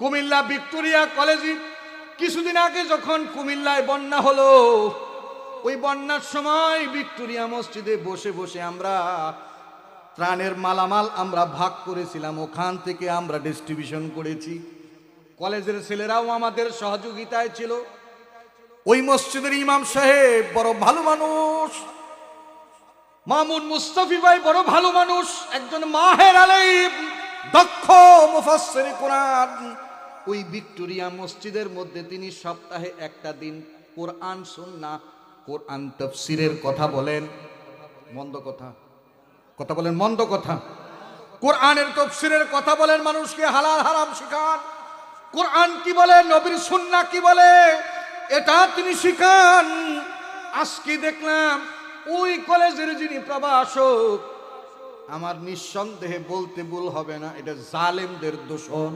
Comilla Victoria কলেজে কিছুদিন আগে যখন কুমিল্লায় বন্যা হলো, ওই বন্যার সময় ভিক্টোরিয়া মসজিদে বসে বসে আমরা ত্রাণের মালামাল আমরা ভাগ করেছিলাম। ওখান থেকে আমরা ডিস্ট্রিবিউশন করেছি। কলেজের ছেলেরাও আমাদের সহযোগিতায় ছিল। ওই মসজিদের ইমাম সাহেব বড় ভালো মানুষ। মামুন মুস্তাফি ভাই বড় ভালো মানুষ। একজন মাহের আলিম, দক্ষ মুফাসসির কোরআন। ওই ভিক্টোরিয়া মসজিদের মধ্যে তিনি সপ্তাহে একটা দিন কোরআন সুন্নাহ, কোরআন তফসিরের কথা বলেন। মন্দ কথা। কথা বলেন মন্দ কথা। কোরআনের তফসিরের কথা বলেন মানুষকে হালাল হারাম শিখান। কোরআন কি বলে, নবীর সুন্নাহ কি বলে, এটা তিনি শিখান। আজকে দেখলাম ওই কলেজের যিনি প্রভাষক, আমার নিঃসন্দেহে বলতে ভুল হবে না, এটা জালেমদের দোষর।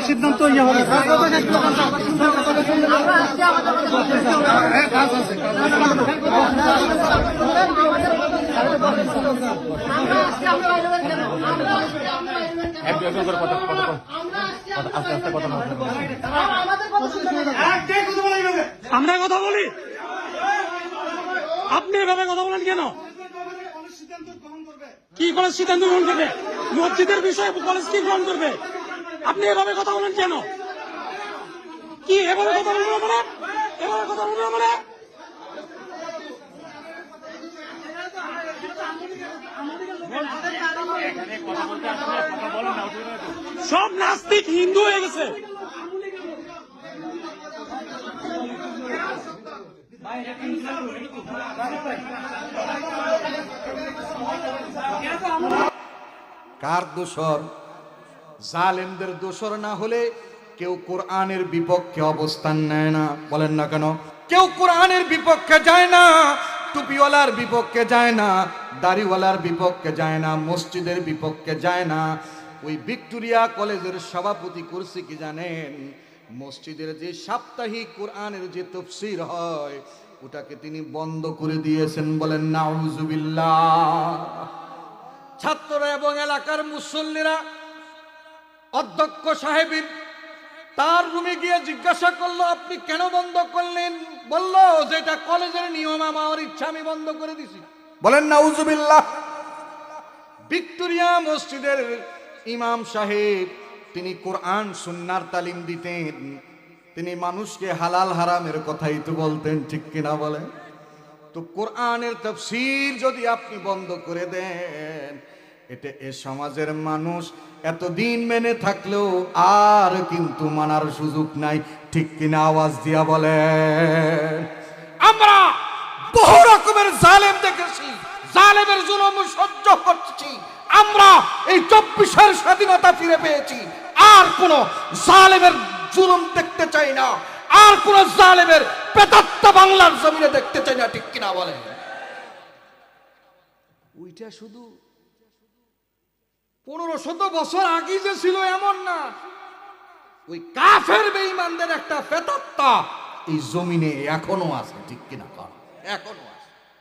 সিদ্ধান্ত ইয়ে কাজ আছে হবে আমরা কথা বলি? আপনি এভাবে কথা বলেন কেন? কি কলেজ সিদ্ধান্ত গ্রহণ করবে? মসজিদের বিষয়ে কলেজ কি গ্রহণ করবে? আপনি এভাবে কথা বলেন কেন? কি, এভাবে কথা বলব আমরা এভাবে কথা বলব আমরা সব নাস্তিক হিন্দু হয়ে গেছে। কার দোষর? জালেমদের দোষর না হলে কেউ কোরআনের বিপক্ষে অবস্থান নেয় না। বলেন না কেন? কেউ কোরআনের বিপক্ষে যায় না, টুপিওয়ালার বিপক্ষে যায় না, দাড়িওয়ালার বিপক্ষে যায় না, মসজিদের বিপক্ষে যায় না। ওই ভিক্টোরিয়া কলেজের সভাপতি করছে কি জানেন? মসজিদের যে সাপ্তাহিক কোরআনের যে তফসির হয় ওটাকে তিনি বন্ধ করে দিয়েছেন বলেন, নাউজুবিল্লাহ। ছাত্ররা এবং এলাকার মুসল্লিরা, অধ্যক্ষ সাহেবের তার রুমে গিয়ে জিজ্ঞাসা করল, আপনি কেন বন্ধ করলেন? বলল, যে এটা কলেজের নিয়ম, আমার ইচ্ছা, আমি বন্ধ করে দিছি। বলেন না উজুবিল্লাহ ভিক্টোরিয়া মসজিদের ইমাম সাহেব, তিনি কোরআন, সুন্নার তালিম দিতেন। তিনি মানুষকে হালাল হারামের কথাই তো বলতেন, ঠিক কিনা বলেন? তো কোরআনের তফসির যদি আপনি বন্ধ করে দেন এটা এ সমাজের মানুষ এতদিন মেনে থাকলেও আর কিন্তু মানার সুযোগ নাই, ঠিক কিনা আওয়াজ দিয়া বলেন? আমরা বহু রকমের জালেম দেখেছি, জালেমের জুলুম সহ্য করছি, আমরা এই চব্বিশের স্বাধীনতা ফিরে পেয়েছি, আর কোন জালেমের জুলুম দেখতে চাই না। আর কোন জালেমের পেতাত্তা বাংলার জমিনে দেখতে চাই না ঠিক কিনা বলেন? ওইটা শুধু পনেরো শত বছর আগে যে ছিল এমন না। ওই কাফের বেঈমানদের একটা পেতাত্তা এই জমিনে এখনও আছে ঠিক কিনা? এখনও আছে।